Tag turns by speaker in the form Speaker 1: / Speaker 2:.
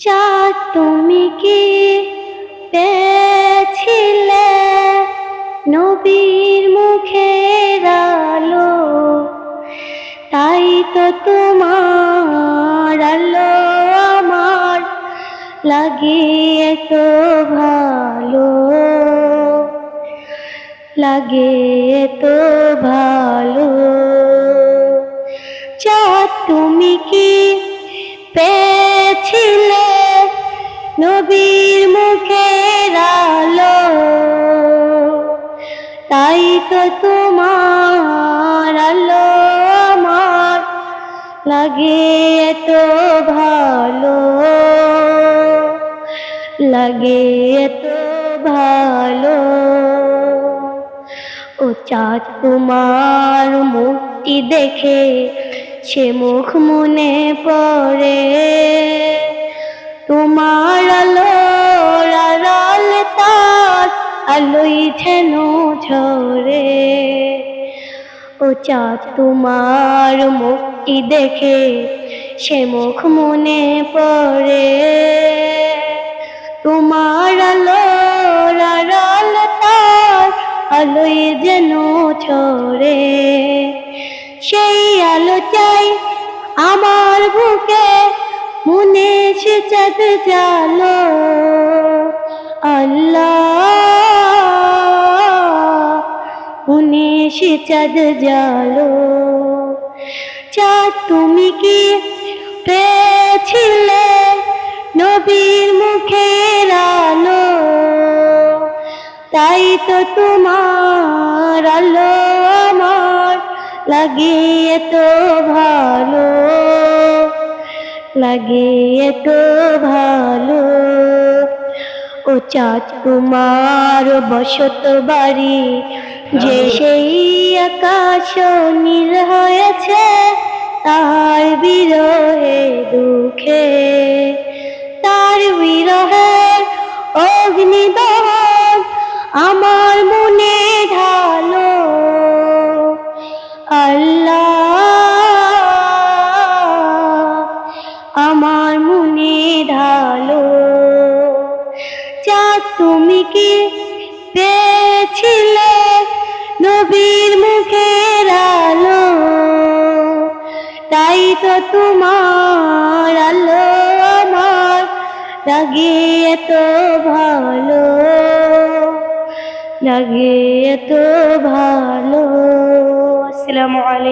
Speaker 1: চাঁদ তুমি কি পেয়েছিলে? নবীর মুখের আলো, তাই তো তোমার আলো আমার লাগে তো ভালো লাগে তো ভালো। চাঁদ তুমি কি পেয়েছিলে? নবীর মুখের আলো। তাই তো তোমার আলো আমার লাগে তো ভালো। লাগে তো ভালো। ও চাঁদ তোমার মুক্তি দেখে সে মুখ মনে পড়ে। আলোই যেন ঝরে। ও চাঁদ তোমার মুক্তি দেখে সে মুখ মনে পড়ে। তোমার আলো আলোয় যেন ছড়ে সেই আলো চাই আমার বুকে, মনে সে চাঁদ জালো আল্লাহ মনে সে চাঁদ জালো। চাঁদ তুমি কি পেয়েছিলে নবীর মুখের আলো? তাই তো তোমার আলো আমার লাগে তো ভালো, লাগে তো ভালো। ও চাঁদ তোমার বসত বাড়ি যে সেই আকাশ নীল হয়েছে তার বিরহে দুঃখে। তার বিরহের অগ্নিদহন আমার মনে ঢালো। আল্লাহ আমার মনে ঢালো। চাঁদ তুমি কি পেয়েছিলে? নবীর মুখের আলো, তাই তো তোমার আলো আমার লাগে এত ভালো, লাগে এত ভালো। আসসালামু আলাইকুম।